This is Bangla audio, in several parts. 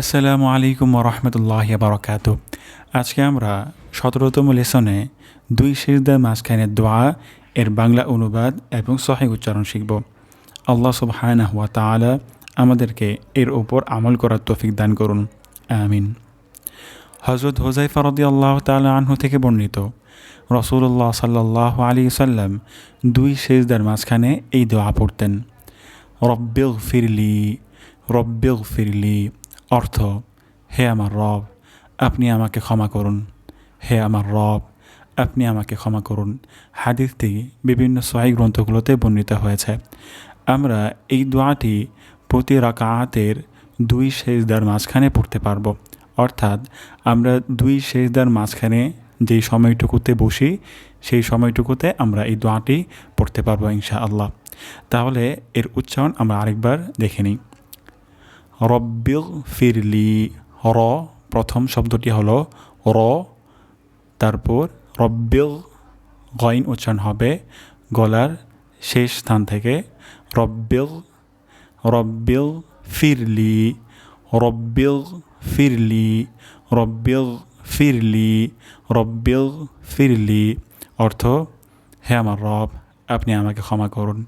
আসসালামু আলাইকুম রহমতুল্লাহ বারকাত। আজকে আমরা সতেরোতম লেসনে দুই সিজদার মাঝখানে দোয়া, এর বাংলা অনুবাদ এবং সহায় উচ্চারণ শিখব। আল্লাহ সুবহানাহু ওয়া তাআলা আমাদেরকে এর ওপর আমল করার তৌফিক দান করুন। আমিন। হজরত হোজাইফা রদি আল্লাহ তাআলা আনহু থেকে বর্ণিত রসুল্লাহ সাল্লাহ আলী সাল্লাম দুই সেজদার মাঝখানে এই দোয়া পড়তেন। রব্বিল ফিরলি রব্বিল ফিরলি অর্থ, হে আমার রব, আপনি আমাকে ক্ষমা করুন। হে আমার রব, আপনি আমাকে ক্ষমা করুন। হাদিসটি বিভিন্ন সহায় গ্রন্থগুলোতে বর্ণিত হয়েছে। আমরা এই দোয়াটি প্রতি রাকাতের দুই শেষদার মাঝখানে পড়তে পারব। অর্থাৎ আমরা দুই শেষদার মাঝখানে যেই সময়টুকুতে বসি, সেই সময়টুকুতে আমরা এই দোয়াটি পড়তে পারব ইনশা আল্লাহ তাহলে এর উচ্চারণ আমরা আরেকবার দেখে নিই। রব্বিল ফিরলি র, প্রথম শব্দটি হলো র, তারপর রব্বিল গইন উচ্চারণ হবে গলার শেষ স্থান থেকে রব্বিল রব্বিল ফিরলি রব্বিল ফিরলি রব্বিল ফিরলি রব্বিল ফিরলি অর্থ হে আমার রব। আপনি আমাকে ক্ষমা করুন।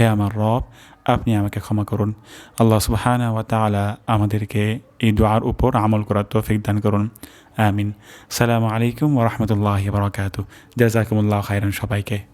হে আমার রব, আপনি আমাকে ক্ষমা করুন। আল্লাহ সুবাহানা ওয়া তালা আমাদেরকে এই দোয়ার উপর আমল করার তৌফিক দান করুন। আমিন। সালামু আলাইকুম ওরহমতুল্লাহ রাহমাতুল্লাহি জাজাকুমুল্লাহ খাইরান সবাইকে।